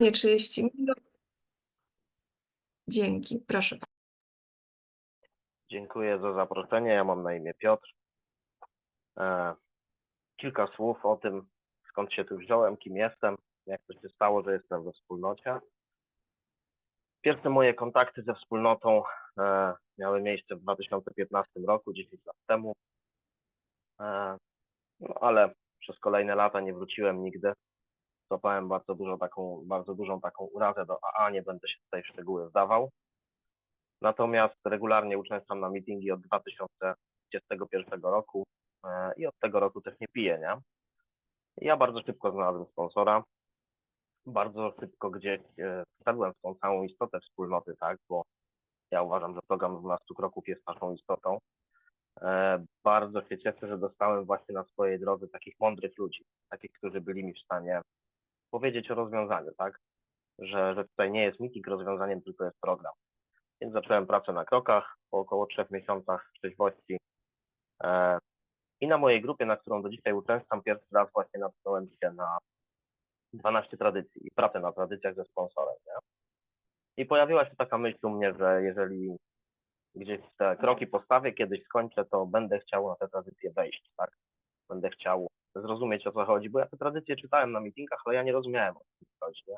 Nie 30 minut. Dzięki, proszę. Dziękuję za zaproszenie. Ja mam na imię Piotr. E, kilka słów o tym, skąd się tu wziąłem, kim jestem, jak to się stało, że jestem we wspólnocie. Pierwsze moje kontakty ze wspólnotą e, miały miejsce w 2015 roku, 10 lat temu. E, no ale przez kolejne lata nie wróciłem nigdy. Złapałem bardzo dużo taką, bardzo dużą taką urazę do AA, nie będę się tutaj w szczegóły wdawał. Natomiast regularnie uczęszczam na meetingi od 2021 roku e, i od tego roku też nie piję, nie? Ja bardzo szybko znalazłem sponsora. Bardzo szybko gdzieś e, wszedłem w tą całą istotę wspólnoty, tak? Bo ja uważam, że program 12 kroków jest naszą istotą. E, Bardzo się cieszę, że dostałem właśnie na swojej drodze takich mądrych ludzi, takich, którzy byli mi w stanie powiedzieć o rozwiązaniu, tak? Że, że tutaj nie jest meeting rozwiązaniem, tylko jest program. Więc zacząłem pracę na krokach po około trzech miesiącach trzeźwości. E, I na mojej grupie, na którą do dzisiaj uczęszczam, pierwszy raz właśnie natknąłem się na 12 tradycji i pracę na tradycjach ze sponsorem. Nie? I pojawiła się taka myśl u mnie, że jeżeli gdzieś te kroki postawię, kiedyś skończę, to będę chciał na te tradycje wejść, tak? Będę chciał zrozumieć o co chodzi, bo ja te tradycje czytałem na meetingach, ale ja nie rozumiałem o co chodzi, nie?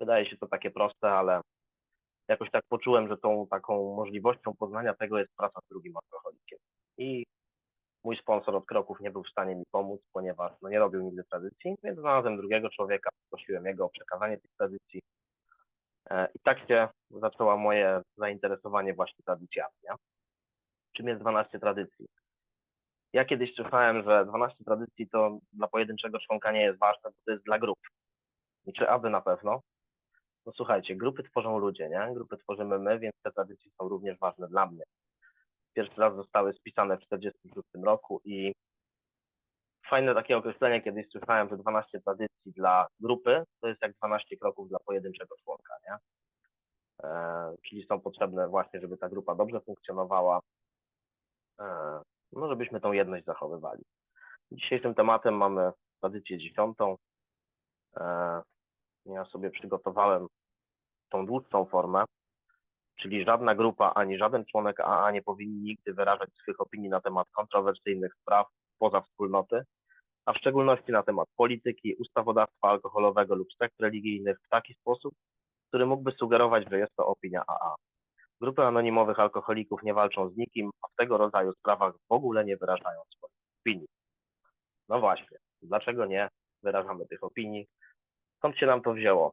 Wydaje się to takie proste, ale jakoś tak poczułem, że tą taką możliwością poznania tego jest praca z drugim alkoholikiem. I mój sponsor od kroków nie był w stanie mi pomóc, ponieważ no, nie robił nigdy tradycji, więc znalazłem drugiego człowieka, prosiłem jego o przekazanie tych tradycji. E, I tak się zaczęło moje zainteresowanie właśnie tradycjami. Czym jest 12 tradycji? Ja kiedyś słyszałem, że 12 tradycji to dla pojedynczego członka nie jest ważne, bo to jest dla grup. I czy aby na pewno? No słuchajcie, grupy tworzą ludzie, nie? Grupy tworzymy my, więc te tradycje są również ważne dla mnie. Pierwszy raz zostały spisane w 1946 roku i fajne takie określenie kiedyś słyszałem, że 12 tradycji dla grupy to jest jak 12 kroków dla pojedynczego członka, nie? E, czyli są potrzebne właśnie, żeby ta grupa dobrze funkcjonowała, e, no żebyśmy tą jedność zachowywali. Dzisiejszym tematem mamy tradycję dziesiątą. E, ja sobie przygotowałem tą dłuższą formę, czyli żadna grupa ani żaden członek AA nie powinni nigdy wyrażać swych opinii na temat kontrowersyjnych spraw poza wspólnoty, a w szczególności na temat polityki, ustawodawstwa alkoholowego lub sekt religijnych w taki sposób, który mógłby sugerować, że jest to opinia AA. Grupy anonimowych alkoholików nie walczą z nikim, a w tego rodzaju sprawach w ogóle nie wyrażają swoich opinii. No właśnie, dlaczego nie wyrażamy tych opinii? Skąd się nam to wzięło?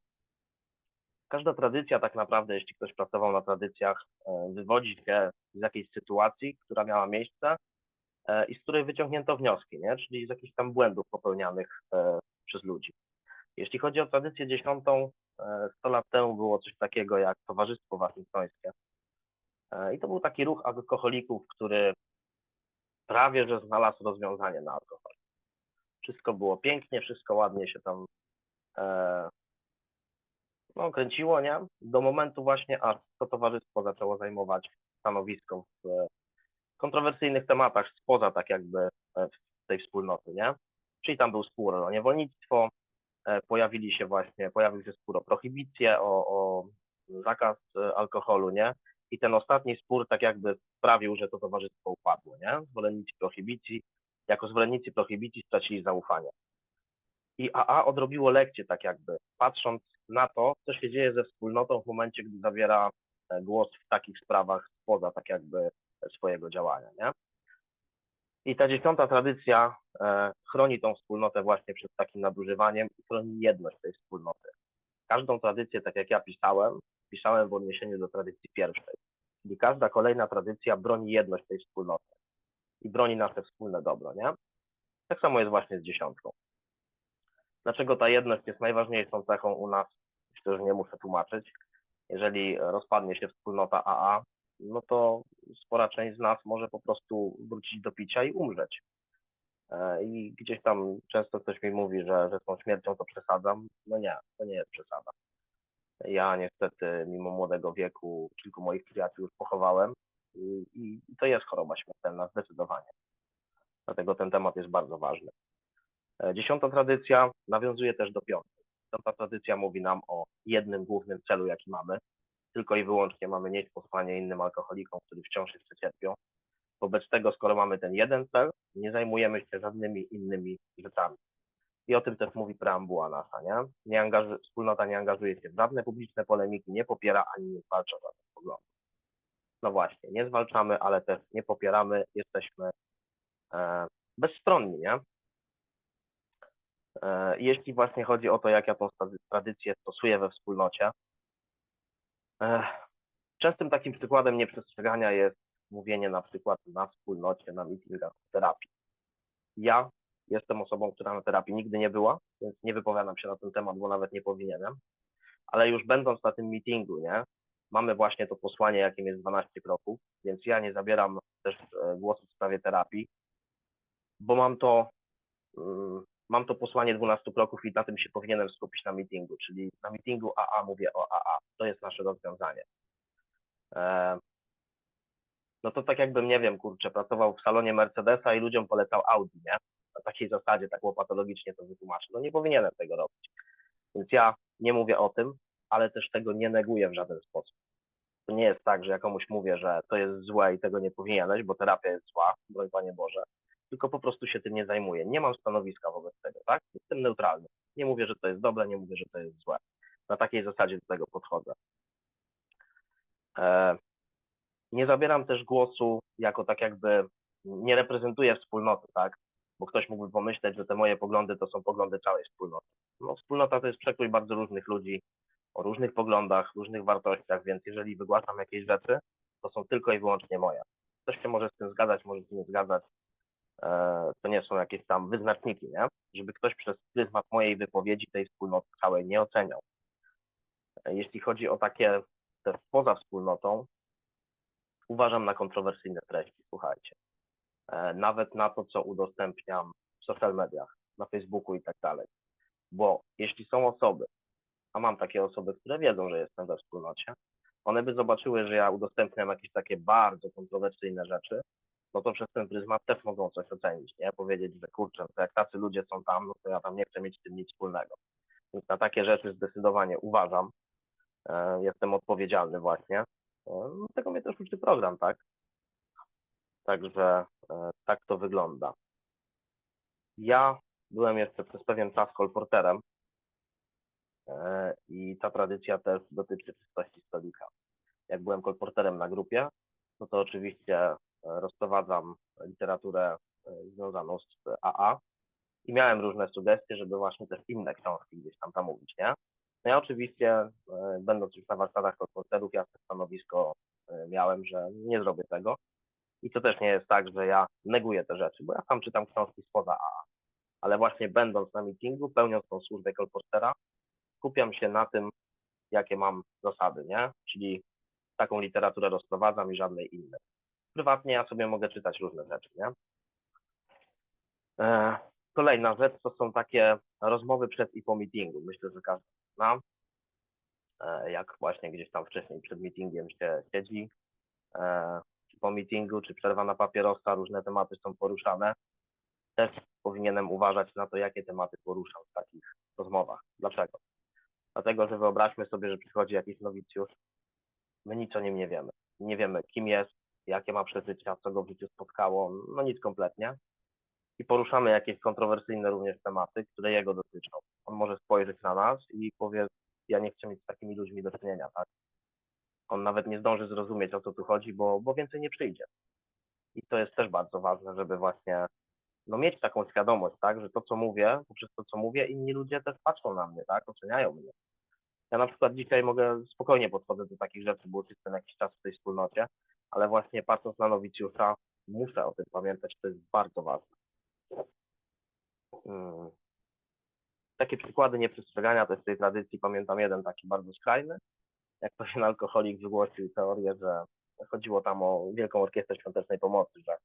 Każda tradycja tak naprawdę, jeśli ktoś pracował na tradycjach, e, wywodzi się z jakiejś sytuacji, która miała miejsce e, i z której wyciągnięto wnioski, nie? czyli z jakichś tam błędów popełnianych e, przez ludzi. Jeśli chodzi o tradycję dziesiątą, 100 lat temu było coś takiego jak Towarzystwo Waszyngtońskie. I to był taki ruch alkoholików, który prawie że znalazł rozwiązanie na alkohol. Wszystko było pięknie, wszystko ładnie się tam no, kręciło, nie? Do momentu właśnie, aż to towarzystwo zaczęło zajmować stanowisko w kontrowersyjnych tematach spoza tak jakby e, tej wspólnoty, nie? Czyli tam był spór o niewolnictwo, e, pojawili się właśnie, pojawił się spór o prohibicję, o, o zakaz e, alkoholu, nie? I ten ostatni spór tak jakby sprawił, że to towarzystwo upadło, nie? Zwolennicy prohibicji, jako zwolennicy prohibicji stracili zaufanie. I AA odrobiło lekcję tak jakby, patrząc na to, co się dzieje ze wspólnotą w momencie, gdy zawiera e, głos w takich sprawach spoza tak jakby swojego działania, nie? I ta dziesiąta tradycja e, chroni tą wspólnotę właśnie przed takim nadużywaniem i chroni jedność tej wspólnoty. Każdą tradycję, tak jak ja pisałem, pisałem w odniesieniu do tradycji pierwszej. Czyli każda kolejna tradycja broni jedność tej wspólnoty i broni nasze wspólne dobro, nie? Tak samo jest właśnie z dziesiątką. Dlaczego ta jedność jest najważniejszą cechą u nas? Myślę, że nie muszę tłumaczyć. Jeżeli rozpadnie się wspólnota AA, no to spora część z nas może po prostu wrócić do picia i umrzeć. E, I gdzieś tam często ktoś mi mówi, że, że z tą śmiercią to przesadzam. No nie, to nie jest przesada. Ja niestety, mimo młodego wieku, kilku moich przyjaciół już pochowałem i, to jest choroba śmiertelna, zdecydowanie. Dlatego ten temat jest bardzo ważny. E, dziesiąta tradycja nawiązuje też do piątej. ta tradycja mówi nam o jednym głównym celu, jaki mamy. Tylko i wyłącznie mamy nieść posłanie innym alkoholikom, którzy wciąż jeszcze cierpią. Wobec tego, skoro mamy ten jeden cel, nie zajmujemy się żadnymi innymi rzeczami. I o tym też mówi preambuła nasza, nie? nie angaży, wspólnota nie angażuje się w żadne publiczne polemiki, nie popiera ani nie zwalcza żadnych poglądów. No właśnie, nie zwalczamy, ale też nie popieramy, jesteśmy e, bezstronni, nie? E, jeśli właśnie chodzi o to, jak ja tą trady- tradycję stosuję we wspólnocie, e, częstym takim przykładem nieprzestrzegania jest mówienie na przykład na wspólnocie, na meetingach terapii. Ja jestem osobą, która na terapii nigdy nie była, więc nie wypowiadam się na ten temat, bo nawet nie powinienem, ale już będąc na tym meetingu, nie, mamy właśnie to posłanie, jakim jest 12 kroków, więc ja nie zabieram też e, głosu w sprawie terapii, bo mam to, mm, mam to posłanie 12 kroków i na tym się powinienem skupić na meetingu, czyli na meetingu AA mówię o AA, to jest nasze rozwiązanie. E, no to tak jakbym, nie wiem, kurczę, pracował w salonie Mercedesa i ludziom polecał Audi, nie? Na takiej zasadzie, tak łopatologicznie to wytłumaczę. No nie powinienem tego robić. Więc ja nie mówię o tym, ale też tego nie neguję w żaden sposób. To nie jest tak, że ja komuś mówię, że to jest złe i tego nie powinieneś, bo terapia jest zła, broń Panie Boże, tylko po prostu się tym nie zajmuję. Nie mam stanowiska wobec tego, tak? Jestem neutralny. Nie mówię, że to jest dobre, nie mówię, że to jest złe. Na takiej zasadzie do tego podchodzę. E, nie zabieram też głosu jako tak jakby nie reprezentuję wspólnoty, tak? Bo ktoś mógłby pomyśleć, że te moje poglądy to są poglądy całej wspólnoty. No, wspólnota to jest przekrój bardzo różnych ludzi o różnych poglądach, różnych wartościach, więc jeżeli wygłaszam jakieś rzeczy, to są tylko i wyłącznie moje. Ktoś się może z tym zgadzać, może się nie zgadzać. E, To nie są jakieś tam wyznaczniki, nie? Żeby ktoś przez pryzmat mojej wypowiedzi tej wspólnoty całej nie oceniał. E, Jeśli chodzi o takie te poza wspólnotą, uważam na kontrowersyjne treści, słuchajcie. E, Nawet na to, co udostępniam w social mediach, na Facebooku i tak dalej. Bo jeśli są osoby, a mam takie osoby, które wiedzą, że jestem we wspólnocie, one by zobaczyły, że ja udostępniam jakieś takie bardzo kontrowersyjne rzeczy, no to przez ten pryzmat też mogą coś ocenić, nie? Powiedzieć, że kurczę, to jak tacy ludzie są tam, no to ja tam nie chcę mieć z tym nic wspólnego. Więc na takie rzeczy zdecydowanie uważam. E, Jestem odpowiedzialny właśnie. E, no, Tego mnie też uczy program, tak? Także e, tak to wygląda. Ja byłem jeszcze przez pewien czas kolporterem e, i ta tradycja też dotyczy czystości stolika. Jak byłem kolporterem na grupie, no to oczywiście e, rozprowadzam literaturę związaną z AA i miałem różne sugestie, żeby właśnie też inne książki gdzieś tam tam mówić, nie? No ja oczywiście, będąc już na warsztatach kolporterów, jasne stanowisko miałem, że nie zrobię tego. I to też nie jest tak, że ja neguję te rzeczy, bo ja sam czytam książki spoza AA. Ale właśnie będąc na meetingu, pełniąc tą służbę kolportera, skupiam się na tym, jakie mam zasady, nie? Czyli taką literaturę rozprowadzam i żadnej innej. Prywatnie ja sobie mogę czytać różne rzeczy, nie? E, Kolejna rzecz to są takie rozmowy przed i po meetingu. Myślę, że każdy zna. E, Jak właśnie gdzieś tam wcześniej przed meetingiem się siedzi, e, czy po meetingu, czy przerwa na papierosa, różne tematy są poruszane. Też powinienem uważać na to, jakie tematy poruszam w takich rozmowach. Dlaczego? Dlatego, że wyobraźmy sobie, że przychodzi jakiś nowicjusz, my nic o nim nie wiemy. Nie wiemy, kim jest, jakie ma przeżycia, co go w życiu spotkało, no nic kompletnie. I poruszamy jakieś kontrowersyjne również tematy, które jego dotyczą. On może spojrzeć na nas i powie, ja nie chcę mieć z takimi ludźmi do czynienia, tak? On nawet nie zdąży zrozumieć, o co tu chodzi, bo, bo więcej nie przyjdzie. I to jest też bardzo ważne, żeby właśnie no, mieć taką świadomość, tak, że to, co mówię, poprzez to, co mówię, inni ludzie też patrzą na mnie, tak, oceniają mnie. Ja na przykład dzisiaj mogę spokojnie podchodzę do takich rzeczy, bo jestem jakiś czas w tej wspólnocie, ale właśnie patrząc na nowicjusza, muszę o tym pamiętać, to jest bardzo ważne. Hmm. Takie przykłady nieprzestrzegania też tej tradycji, pamiętam jeden taki bardzo skrajny, jak pewien alkoholik wygłosił teorię, że chodziło tam o Wielką Orkiestrę Świątecznej Pomocy, że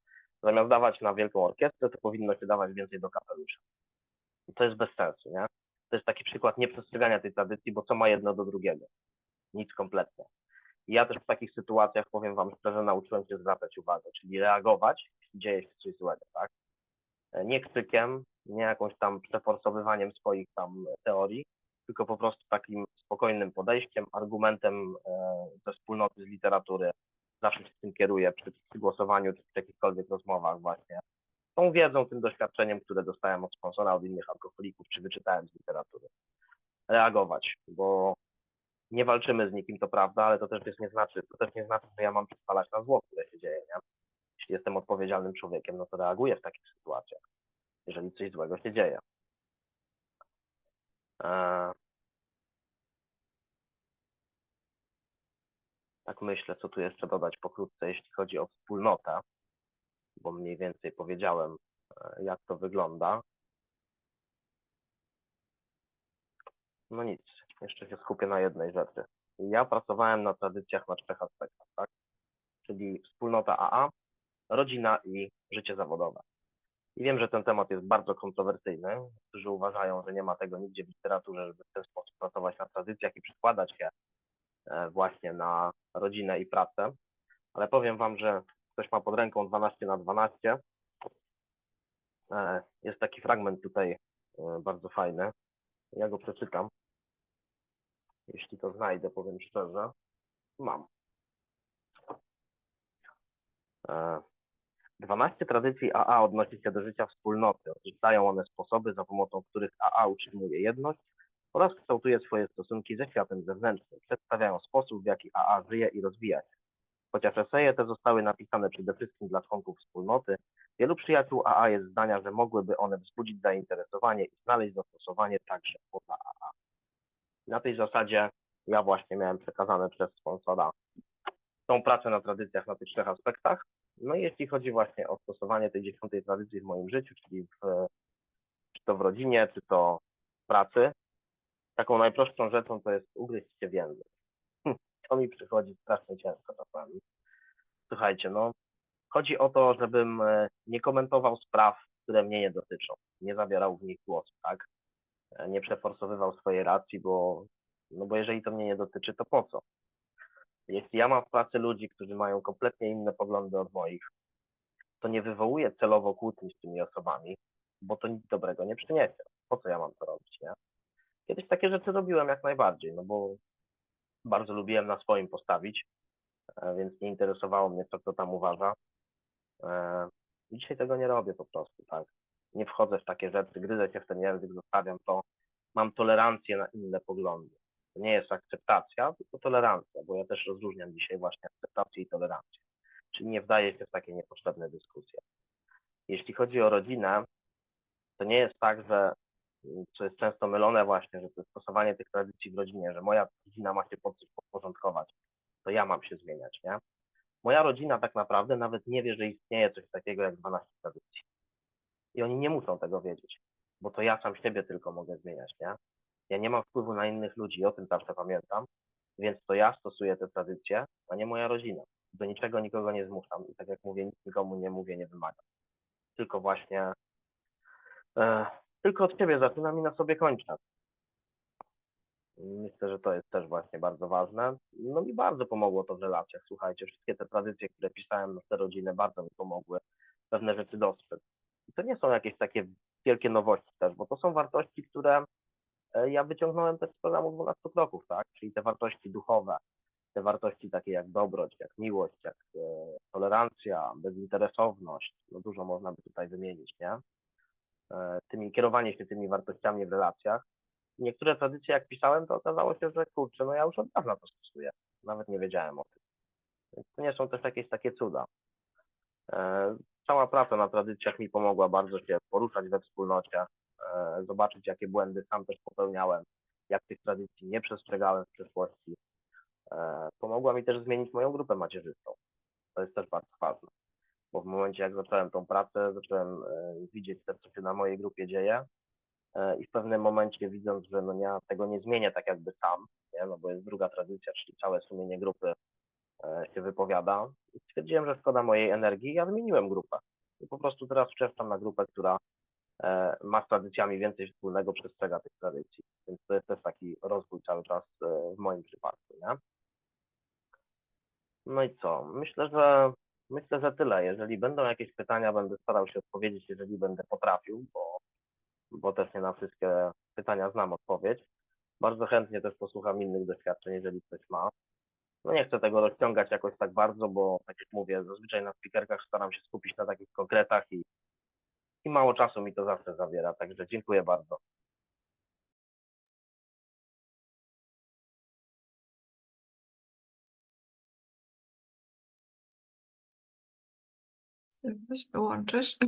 zamiast dawać na Wielką Orkiestrę, to powinno się dawać więcej do kapelusza. I to jest bez sensu, nie? To jest taki przykład nieprzestrzegania tej tradycji, bo co ma jedno do drugiego? Nic kompletnie. I ja też w takich sytuacjach, powiem Wam szczerze, nauczyłem się zwracać uwagę, czyli reagować, jeśli dzieje się coś złego, tak? Nie krzykiem, nie jakąś tam przeforsowywaniem swoich tam teorii, tylko po prostu takim spokojnym podejściem, argumentem e, ze wspólnoty z literatury. Zawsze się tym kieruję przy, głosowaniu czy przy jakichkolwiek rozmowach właśnie. Tą wiedzą, tym doświadczeniem, które dostałem od sponsora, od innych alkoholików, czy wyczytałem z literatury. Reagować, bo nie walczymy z nikim, to prawda, ale to też nie znaczy, to też nie znaczy, że ja mam przypalać na zło, które się dzieje, nie? Jeśli jestem odpowiedzialnym człowiekiem, no to reaguję w takich sytuacjach, jeżeli coś złego się dzieje. Tak myślę, co tu jeszcze dodać pokrótce, jeśli chodzi o wspólnotę, bo mniej więcej powiedziałem, e, jak to wygląda. No nic, jeszcze się skupię na jednej rzeczy. Ja pracowałem na tradycjach na trzech aspektach, tak? Czyli wspólnota AA, rodzina i życie zawodowe. I wiem, że ten temat jest bardzo kontrowersyjny. Którzy uważają, że nie ma tego nigdzie w literaturze, żeby w ten sposób pracować na tradycjach i przykładać e, właśnie na rodzinę i pracę. Ale powiem Wam, że ktoś ma pod ręką 12 na 12. E, Jest taki fragment tutaj e, bardzo fajny. Ja go przeczytam. Jeśli to znajdę, powiem szczerze. Mam. E, 12 tradycji AA odnosi się do życia wspólnoty. Odrzucają one sposoby, za pomocą których AA utrzymuje jedność oraz kształtuje swoje stosunki ze światem zewnętrznym. Przedstawiają sposób, w jaki AA żyje i rozwija się. Chociaż eseje te zostały napisane przede wszystkim dla członków wspólnoty, wielu przyjaciół AA jest zdania, że mogłyby one wzbudzić zainteresowanie i znaleźć zastosowanie także poza AA. Na tej zasadzie ja właśnie miałem przekazane przez sponsora tą pracę na tradycjach na tych trzech aspektach. No i jeśli chodzi właśnie o stosowanie tej dziesiątej tradycji w moim życiu, czyli w, czy to w rodzinie, czy to w pracy, taką najprostszą rzeczą to jest ugryźć się w język. To mi przychodzi strasznie ciężko czasami. Słuchajcie, no chodzi o to, żebym e, nie komentował spraw, które mnie nie dotyczą. Nie zabierał w nich głosu, tak? E, Nie przeforsowywał swojej racji, bo, no bo jeżeli to mnie nie dotyczy, to po co? Jeśli ja mam w pracy ludzi, którzy mają kompletnie inne poglądy od moich, to nie wywołuję celowo kłótni z tymi osobami, bo to nic dobrego nie przyniesie. Po co ja mam to robić, nie? Kiedyś takie rzeczy robiłem jak najbardziej, no bo bardzo lubiłem na swoim postawić, e, więc nie interesowało mnie, co kto tam uważa. E, Dzisiaj tego nie robię po prostu, tak? Nie wchodzę w takie rzeczy, gryzę się w ten język, zostawiam to. Mam tolerancję na inne poglądy. To nie jest akceptacja, tylko tolerancja, bo ja też rozróżniam dzisiaj właśnie akceptację i tolerancję. Czyli nie wdaję się w takie niepotrzebne dyskusje. Jeśli chodzi o rodzinę, to nie jest tak, że co jest często mylone właśnie, że to jest stosowanie tych tradycji w rodzinie, że moja rodzina ma się pod coś podporządkować, to ja mam się zmieniać, nie? Moja rodzina tak naprawdę nawet nie wie, że istnieje coś takiego jak 12 tradycji. I oni nie muszą tego wiedzieć, bo to ja sam siebie tylko mogę zmieniać, nie? Ja nie mam wpływu na innych ludzi, o tym zawsze pamiętam, więc to ja stosuję te tradycje, a nie moja rodzina. Do niczego nikogo nie zmuszam i tak jak mówię, nic nikomu nie mówię, nie wymagam. Tylko właśnie, e, tylko od siebie zaczynam i na sobie kończę. Myślę, że to jest też właśnie bardzo ważne. No mi bardzo pomogło to w relacjach. Słuchajcie, wszystkie te tradycje, które pisałem na te rodziny, bardzo mi pomogły pewne rzeczy dostrzec. I to nie są jakieś takie wielkie nowości też, bo to są wartości, które e, ja wyciągnąłem też z programu 12 kroków, tak? Czyli te wartości duchowe, te wartości takie jak dobroć, jak miłość, jak e, tolerancja, bezinteresowność, no dużo można by tutaj wymienić, nie? E, tymi, kierowanie się tymi wartościami w relacjach. Niektóre tradycje, jak pisałem, to okazało się, że kurczę, no ja już od dawna to stosuję. Nawet nie wiedziałem o tym. Więc to nie są też jakieś takie cuda. E, Cała praca na tradycjach mi pomogła bardzo się poruszać we wspólnocie, e, zobaczyć, jakie błędy sam też popełniałem, jak tych tradycji nie przestrzegałem w przeszłości. Pomogła mi też zmienić moją grupę macierzystą. To jest też bardzo ważne, bo w momencie, jak zacząłem tą pracę, zacząłem e, widzieć też, co się na mojej grupie dzieje e, i w pewnym momencie widząc, że no ja tego nie zmienię tak jakby sam, nie? no bo jest druga tradycja, czyli całe sumienie grupy e, się wypowiada, stwierdziłem, że szkoda mojej energii i ja zmieniłem grupę. I po prostu teraz wczeszczam na grupę, która ma z tradycjami więcej wspólnego, przestrzega tych tradycji. Więc to jest też taki rozwój cały czas w moim przypadku, nie? No i co? Myślę, że myślę, że tyle. Jeżeli będą jakieś pytania, będę starał się odpowiedzieć, jeżeli będę potrafił, bo, bo też nie na wszystkie pytania znam odpowiedź. Bardzo chętnie też posłucham innych doświadczeń, jeżeli ktoś ma. No nie chcę tego rozciągać jakoś tak bardzo, bo tak jak mówię, zazwyczaj na speakerkach staram się skupić na takich konkretach i, i mało czasu mi to zawsze zabiera, także dziękuję bardzo. Weź wyłączysz.